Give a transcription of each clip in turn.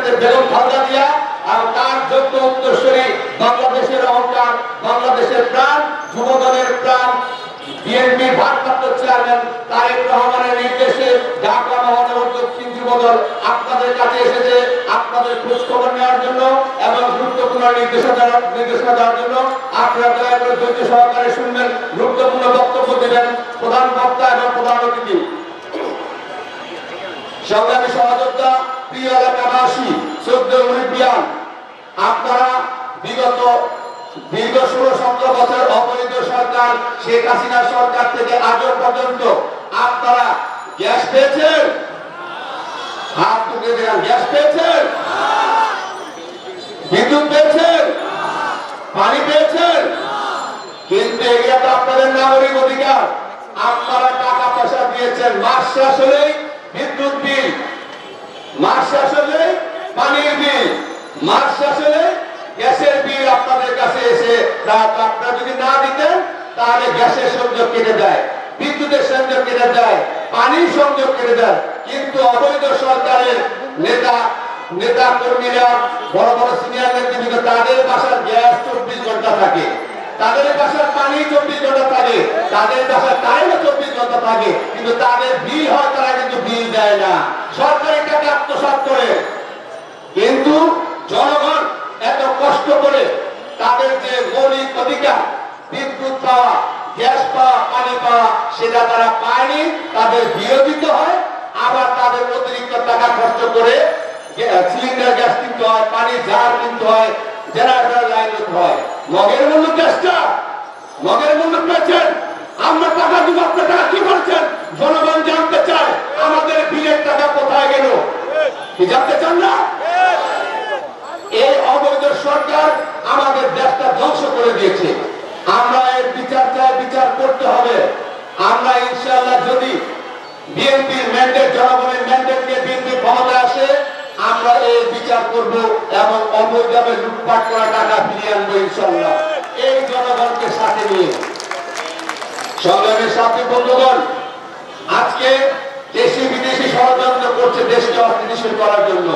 দেশটাতে বেগম খালদা জিয়া আর তার যোগ্য উত্তরসূরি বাংলাদেশের অহংকার বাংলাদেশের প্রাণ, যুবদলের প্রাণ, বিএনপি ভারপ্রাপ্ত চেয়ারম্যান তারেক রহমানের নির্দেশে ঢাকা মহানগর দক্ষিণ যুবদল আপনাদের কাছে এসেছে আপনাদের খোঁজ খবর নেওয়ার জন্য এবং গুরুত্বপূর্ণ নির্দেশনা দেওয়ার নির্দেশনা দেওয়ার জন্য। আপনারা দয়া করে ধৈর্য সহকারে শুনবেন, গুরুত্বপূর্ণ বক্তব্য দেবেন। প্রধান সংগ্রামী সহযোদ্ধা প্রিয় এলাকাবাসী চোদ্দ মুরিবিয়ান আপনারা বিগত দীর্ঘ ষোলো সতেরো বছর অবৈধ সরকার শেখ হাসিনা সরকার থেকে আজও পর্যন্ত আপনারা গ্যাস পেয়েছেন? হাত তুলে দেন, গ্যাস পেয়েছেন? বিদ্যুৎ পেয়েছেন? পানি পেয়েছেন? কিন্তু এগুলো তো আপনাদের নাগরিক অধিকার। আপনারা টাকা পয়সা দিয়েছেন, মাস শেষ হলেই মাস শেষ হলে পানির বিল। মাস শেষ হলে গ্যাসের বিল আপনাদের কাছে এসে আপনারা যদি না দিতেন, তাহলে গ্যাসের সংযোগ কেটে দেয়, বিদ্যুতের সংযোগ কেটে দেয়, পানির সংযোগ কেটে দেয়। কিন্তু অবৈধ সরকারের নেতা নেতা কর্মীরা, বড় বড় সিনিয়র নেতৃবৃন্দ, তাদের বাসার গ্যাস চব্বিশ ঘণ্টা থাকে। তাদের বাসার পানি চব্বিশ ঘণ্টা থাকে। তাদের বাসার কারেন্ট চব্বিশ ঘণ্টা থাকে। কিন্তু তাদের বিল হয়, তারা কিন্তু বিল দেয় না সরকারি টাকা আত্মসাৎ করে কিন্তু জনগণ এত কষ্ট করে তাদের যে অধিকার বিদ্যুৎ পাওয়া, গ্যাস পাওয়া, পানি পাওয়া, সেটা তারা পায়নি, তাদের হয়। আবার তাদের অতিরিক্ত টাকা খরচ করে সিলিন্ডার গ্যাস কিনতে হয়, পানি জার কিনতে হয়, জেনারেটর লাইন হয়। মগের মূল্য গ্যাসটা মগের মূল্য পেয়েছেন আমরা টাকা দিব আপনার টাকা কি করছেন জনগণ জানতে চায় আমাদের বিলের টাকা কোথায় গেল কি জানতে চান না এই অবৈধ সরকার আমাদের দেশটা ধ্বংস করে দিয়েছে। আমরা এর বিচার চাই, বিচার করতে হবে। আমরা ইনশাআল্লাহ যদি বিএনপির ম্যান্ডেট, জনগণের ম্যান্ডেট নিয়ে বিএনপি ক্ষমতায় আসে, আমরা এই বিচার করব এবং অবৈধভাবে লুটপাট করা টাকা ফিরিয়ে আনব ইনশাআল্লাহ। এই জনগণকে সাথে নিয়ে। সংগ্রামের সাথে বন্ধুগণ, আজকে দেশি বিদেশি ষড়যন্ত্র করছে দেশকে অস্থিতিশীল করার জন্য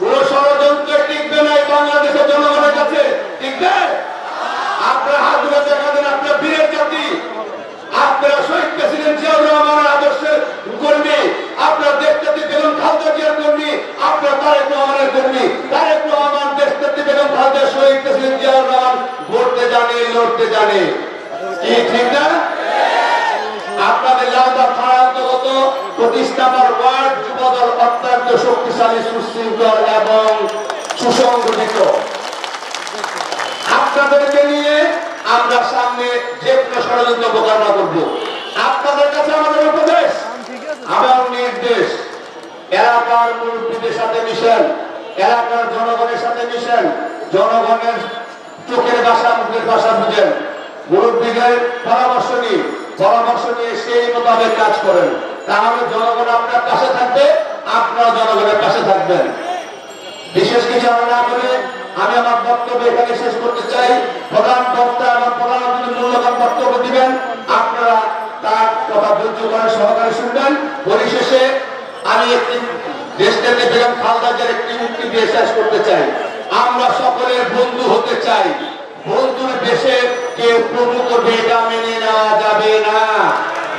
কোন ষড়যন্ত্র টিকবে না এই বাংলাদেশের জনগণের কাছে টিকবে আপনার হাত ধরে দেখা দেন আপনার বীরের জাতি আপনারা শহীদ প্রেসিডেন্ট জিয়াউর রহমানের আদর্শের কর্মী আপনার দেশটাতে বেগম খালদা জিয়ার কর্মী আপনার তারেক রহমানের কর্মী তারেক রহমান দেশটাতে বেগম খালদা শহীদ প্রেসিডেন্ট জিয়াউর রহমান লড়তে জানে লড়তে জানে কি ঠিক না আপনাদের লালবাগ থানা অন্তর্গত পঁচিশ ওয়ার্ড যুবদল অত্যন্ত শক্তিশালী, সুশৃঙ্খল এবং সুসংগঠিত। আপনাদেরকে নিয়ে আমরা সামনে যে কোনো ষড়যন্ত্র মোকাবিলা করব। আপনাদের কাছে আমাদের উপদেশ এবং নির্দেশ। এলাকার মুরব্বীদের সাথে মিশেন, এলাকার জনগণের সাথে মিশেন, জনগণের চোখের ভাষা, মুখের ভাষা বুঝেন। মুরব্বীদের পরামর্শ নিয়ে পরামর্শ নিয়ে সেই মোতাবেক কাজ করেন। তাহলে জনগণ আপনার পাশে থাকবে, আপনারা জনগণের পাশে থাকবেন। বিশেষ কিছু আমি না করে আমি আমার বক্তব্য এখানে শেষ করতে চাই। প্রধান বক্তা এবং প্রধান অতিথি মূল্যবান বক্তব্য দিবেন। আপনারা তার কথা ধৈর্য করে সহকারে শুনবেন। পরিশেষে আমি একটি দেশটাকে বেগম খালদাজের একটি মুক্তি দিয়ে শেষ করতে চাই। আমরা সকলের বন্ধু হতে চাই। বন্ধুর দেশে কেউ করবে এটা মেনে নেওয়া যাবে না।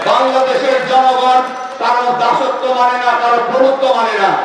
বাংলাদেশের জনগণ কারও দাসত্ব মানে না কারও প্রভুত্ব মানে না।